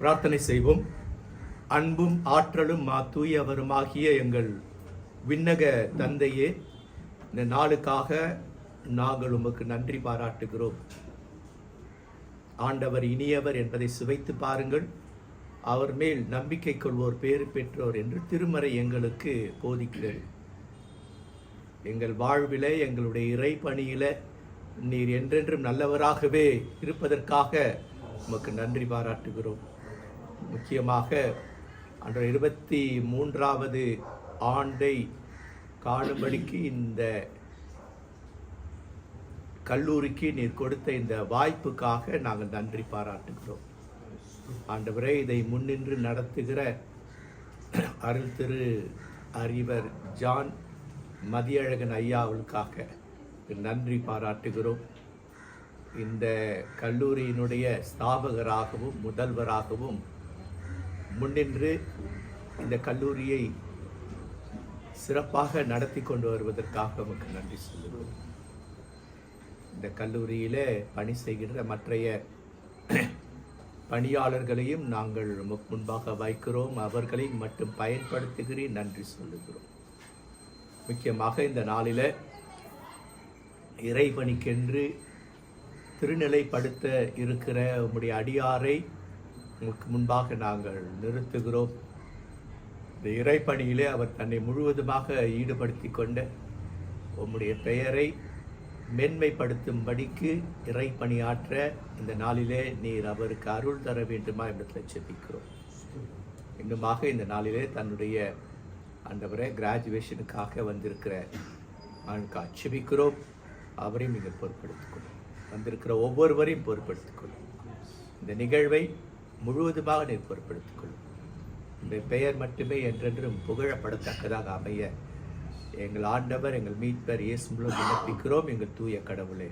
பிரார்த்தனை செய்வோம். அன்பும் ஆற்றலும் மா தூயவருமாகிய எங்கள் விண்ணக தந்தையே இந்த நாளுக்காக நாங்கள் உமக்கு நன்றி பாராட்டுகிறோம். ஆண்டவர் இனியவர் என்பதை சுவைத்து பாருங்கள். அவர் மேல் நம்பிக்கை கொள்வோர் பேறு பெற்றோர் என்று திருமறை எங்களுக்கு போதிக்கிறது எங்கள் வாழ்விலே எங்களுடைய இறை பணியில நீர் என்றென்றும் நல்லவராகவே இருப்பதற்காக உமக்கு நன்றி பாராட்டுகிறோம். முக்கியமாக அன்று இருபத்தி மூன்றாவது ஆண்டை காணும்படிக்கு இந்த கல்லூரிக்கு நீர் கொடுத்த இந்த வாய்ப்புக்காக நாங்கள் நன்றி பாராட்டுகிறோம். ஆண்டவரே இதை முன்னின்று நடத்துகிற அருள் திரு அறிவர் ஜான் மதியழகன் ஐயா நன்றி பாராட்டுகிறோம். இந்த கல்லூரியினுடைய ஸ்தாபகராகவும் முதல்வராகவும் முன்னின்று இந்த கல்லூரியை சிறப்பாக நடத்தி கொண்டு வருவதற்காக நமக்கு நன்றி சொல்லுகிறோம். இந்த கல்லூரியில் பணி செய்கின்ற மற்றைய பணியாளர்களையும் நாங்கள் முன்பாக வைக்கிறோம். அவர்களை மட்டும் பயன்படுத்துகிறேன் நன்றி சொல்லுகிறோம். முக்கியமாக இந்த நாளில் இறைபணிக்கென்று திருநிலைப்படுத்த இருக்கிற உம்முடைய அடியாரை உமக்கு முன்பாக நாங்கள் நிறுத்துகிறோம். இந்த இறைப்பணியிலே அவர் தன்னை முழுவதுமாக ஈடுபடுத்தி கொண்ட உம்முடைய பெயரை மென்மைப்படுத்தும்படிக்கு இறைப்பணியாற்ற இந்த நாளிலே நீர் அவருக்கு அருள் தர வேண்டுமா என்று செபிக்கிறோம். இன்னுமாக இந்த நாளிலே தன்னுடைய ஆண்டவரை கிராஜுவேஷனுக்காக வந்திருக்கிற ஆணுக்கு அச்சபிக்கிறோம் அவரையும் நீங்கள் பொருட்படுத்திக்கொள்ளும் வந்திருக்கிற ஒவ்வொருவரையும் பொருட்படுத்திக்கொள்ளும் இந்த நிகழ்வை முழுவதுமாக நீர் பொறுப்படுத்திக் கொள்ளும் இந்த பெயர் மட்டுமே என்றென்றும் புகழப்படத்தக்கதாக அமைய எங்கள் ஆண்டவர் எங்கள் மீட்பர் இயேசு முழு விண்ணப்பிக்கிறோம். எங்கள் தூய கடவுளே.